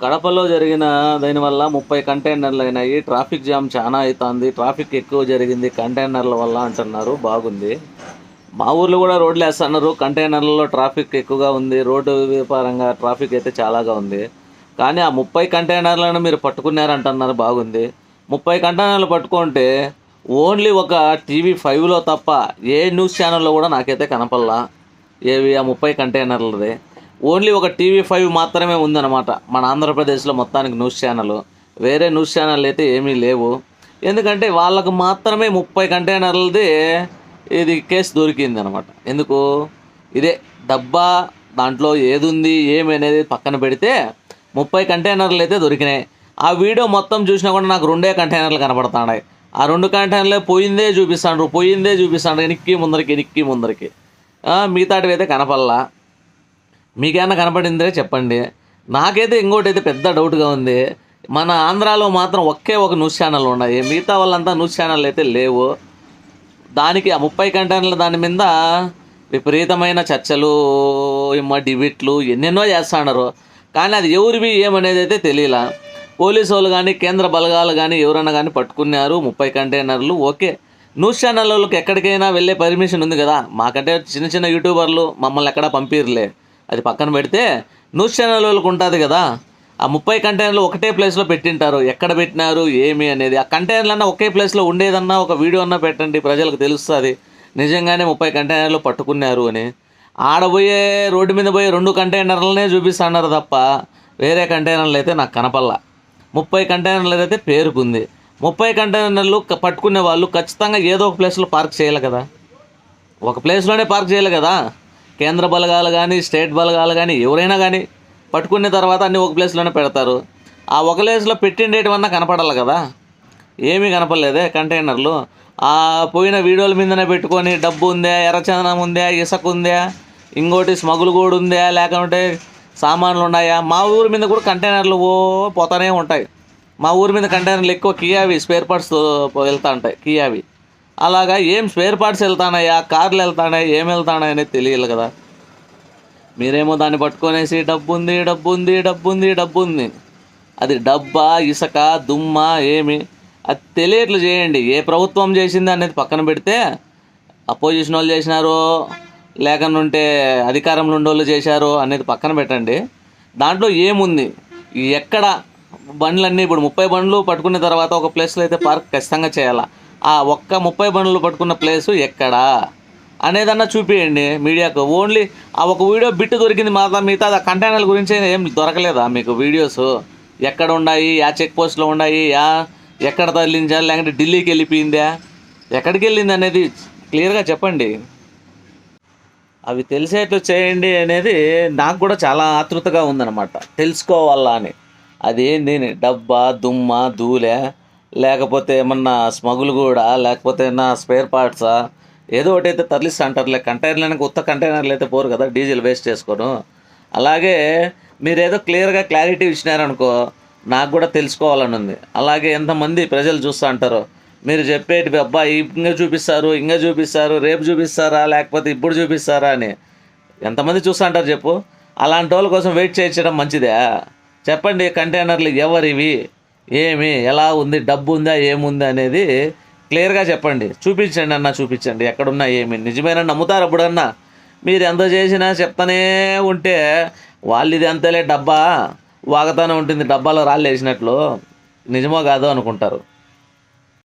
కడపలో జరిగిన దానివల్ల ముప్పై కంటైనర్లు అయినాయి. ట్రాఫిక్ జామ్ చాలా అవుతుంది ట్రాఫిక్ ఎక్కువ జరిగింది. కంటైనర్ల వల్ల అంటున్నారు. బాగుంది. మా ఊర్లో కూడా రోడ్లు వేస్తున్నారు. కంటైనర్లలో ట్రాఫిక్ ఎక్కువగా ఉంది. రోడ్డు వ్యాపారంగా ట్రాఫిక్ అయితే చాలాగా ఉంది. కానీ ఆ ముప్పై కంటైనర్లను మీరు పట్టుకున్నారంటున్నారు. బాగుంది. ముప్పై కంటైనర్లు పట్టుకుంటే ఓన్లీ ఒక టీవీ ఫైవ్లో తప్ప ఏ న్యూస్ ఛానల్లో కూడా నాకైతే కనపల్లా ఏవి ఆ ముప్పై కంటైనర్లది ఓన్లీ ఒక టీవీ ఫైవ్ మాత్రమే ఉందన్నమాట మన ఆంధ్రప్రదేశ్లో మొత్తానికి న్యూస్ ఛానల్. వేరే న్యూస్ ఛానల్ అయితే ఏమీ లేవు. ఎందుకంటే వాళ్ళకు మాత్రమే ముప్పై కంటైనర్లది ఇది కేసు దొరికింది అనమాట ఎందుకు? ఇదే డబ్బా దాంట్లో ఏదుంది ఏమి అనేది పక్కన పెడితే ముప్పై కంటైనర్లు అయితే దొరికినాయి. ఆ వీడియో మొత్తం చూసినా కూడా నాకు రెండే కంటైనర్లు కనబడుతున్నాయి. ఆ రెండు కంటైనర్లే పోయిందే చూపిస్తాండ్రు పోయిందే చూపిస్తాండ్రు ఎనిక్కి ముందరికి ఎనిక్కి ముందరికి. మిగతాటివి అయితే కనపల్లా మీకేమన్నా కనపడిందే చెప్పండి. నాకైతే ఇంకోటి అయితే పెద్ద డౌట్గా ఉంది. మన ఆంధ్రాలో మాత్రం ఒకే ఒక న్యూస్ ఛానల్ ఉన్నాయి. మిగతా వాళ్ళంతా న్యూస్ ఛానల్ అయితే లేవు. దానికి ఆ ముప్పై కంటెంట్ల దాని మీద విపరీతమైన చర్చలు ఏమో డిబిట్లు ఎన్నెన్నో చేస్తున్నారు కానీ అది ఎవరివి ఏమనేది అయితే తెలియలా. పోలీసు వాళ్ళు కానీ కేంద్ర బలగాలు కానీ ఎవరైనా కానీ పట్టుకున్నారు. ముప్పై కంటైనర్లు ఓకే. న్యూస్ ఛానల్ వాళ్ళకి ఎక్కడికైనా వెళ్ళే పర్మిషన్ ఉంది కదా. మాకంటే చిన్న చిన్న యూట్యూబర్లు మమ్మల్ని ఎక్కడా పంపిర్లే. అది పక్కన పెడితే న్యూస్ ఛానల్ వాళ్ళకి ఉంటుంది కదా. ఆ ముప్పై కంటైనర్లు ఒకటే ప్లేస్లో పెట్టింటారు. ఎక్కడ పెట్టినారు ఏమి అనేది. ఆ కంటైనర్లు అన్నా ఒకే ప్లేస్లో ఉండేదన్నా ఒక వీడియో అన్నా పెట్టండి ప్రజలకు తెలుస్తుంది. నిజంగానే ముప్పై కంటైనర్లు పట్టుకున్నారు అని. ఆడబోయే రోడ్డు మీద పోయే రెండు కంటైనర్లనే చూపిస్తున్నారు తప్ప వేరే కంటైనర్లు అయితే నాకు కనపల్లా ముప్పై కంటైనర్లు అయితే పేరుకుంది ముప్పై కంటైనర్లు పట్టుకునే వాళ్ళు ఖచ్చితంగా ఏదో ఒక ప్లేస్లో పార్క్ చేయాలి కదా. ఒక ప్లేస్లోనే పార్క్ చేయాలి కదా. కేంద్ర బలగాలు కానీ స్టేట్ బలగాలు కానీ ఎవరైనా కానీ పట్టుకున్న తర్వాత అన్ని ఒక ప్లేస్లోనే పెడతారు. ఆ ఒక ప్లేస్లో పెట్టిండేటివన్నా కనపడాలి కదా. ఏమీ కనపడలేదే కంటైనర్లు ఆ పోయిన వీడియోల మీదనే పెట్టుకొని డబ్బు ఉందా ఎర్రచందనం ఉందా ఇసుక ఉందా ఇంకోటి స్మగుల్ కూడా ఉందా లేకుంటే సామాన్లు ఉన్నాయా? మా ఊరి మీద కూడా కంటైనర్లు ఓ పోతానే ఉంటాయి. మా ఊరి మీద కంటైనర్లు ఎక్కువ కియావి స్పేర్ పార్ట్స్ వెళ్తా ఉంటాయి కియావి. అలాగా ఏం స్పేర్ పార్ట్స్ వెళ్తానయ్యా? కార్లు వెళ్తానాయి ఏం వెళ్తానాయి అనేది తెలియాలి కదా. మీరేమో దాన్ని పట్టుకొనేసి డబ్బు ఉంది డబ్బు ఉంది డబ్బు ఉంది డబ్బు ఉంది అది డబ్బా ఇసక దుమ్మ ఏమి? అది తెలియట్లు చేయండి. ఏ ప్రభుత్వం చేసింది అనేది పక్కన పెడితే అపోజిషన్ వాళ్ళు చేసినారు లేకనుంటే అధికారంలో ఉండోళ్ళు చేశారు అనేది పక్కన పెట్టండి. దాంట్లో ఏముంది? ఎక్కడ బండ్లన్నీ ఇప్పుడు ముప్పై బండ్లు పట్టుకున్న తర్వాత ఒక ప్లేస్లో అయితే పార్క్ ఖచ్చితంగా చేయాలా? ఆ ఒక్క ముప్పై బండ్లు పట్టుకున్న ప్లేసు ఎక్కడా? అనేదన్నా చూపియండి మీడియాకు. ఓన్లీ ఆ ఒక వీడియో బిట్ దొరికింది మాత్రం మిగతా ఆ కంటైనర్ల గురించి ఏం దొరకలేదా మీకు వీడియోస్? ఎక్కడ ఉన్నాయి? యా చెక్ పోస్ట్లో ఉన్నాయి? యా ఎక్కడ తరలించాలి లేకుంటే ఢిల్లీకి వెళ్ళిపోయిందా? ఎక్కడికి వెళ్ళింది అనేది క్లియర్గా చెప్పండి. అవి తెలిసేట్లు చేయండి అనేది నాకు కూడా చాలా ఆతృతగా ఉందన్నమాట. తెలుసుకోవాలా అని. అదేంది డబ్బా దుమ్మ దూలే లేకపోతే ఏమన్నా స్మగుల్ కూడా లేకపోతే ఏమన్నా స్పేర్ పార్ట్సా ఏదో ఒకటి అయితే తరలిస్తా అంటారులే కంటైనర్లకు ఉత్త కంటైనర్లు అయితే పోరు కదా డీజిల్ వేస్ట్ చేసుకోను. అలాగే మీరు ఏదో క్లియర్గా క్లారిటీ ఇచ్చినారనుకో నాకు కూడా తెలుసుకోవాలని ఉంది. అలాగే ఎంతమంది ప్రజలు చూస్తూ అంటారు మీరు చెప్పేటి అబ్బా ఇంకా చూపిస్తారు ఇంకా చూపిస్తారు రేపు చూపిస్తారా లేకపోతే ఇప్పుడు చూపిస్తారా అని. ఎంతమంది చూస్తూ అంటారు చెప్పు. అలాంటి వాళ్ళ కోసం వెయిట్ చేయించడం మంచిదే. చెప్పండి కంటైనర్లు ఎవరివి? ఏమి ఎలా ఉంది డబ్బు ఉందా ఏముంది అనేది క్లియర్గా చెప్పండి. చూపించండి అన్న చూపించండి. ఎక్కడున్నా ఏమి. నిజమైన నమ్ముతారు అప్పుడన్నా మీరు ఎంత చేసినా చెప్తానే ఉంటే వాళ్ళు ఇది అంతలే డబ్బా. వాగతానే ఉంటుంది డబ్బాలో రాళ్ళు వేసినట్లు. నిజమో కాదో అనుకుంటారు.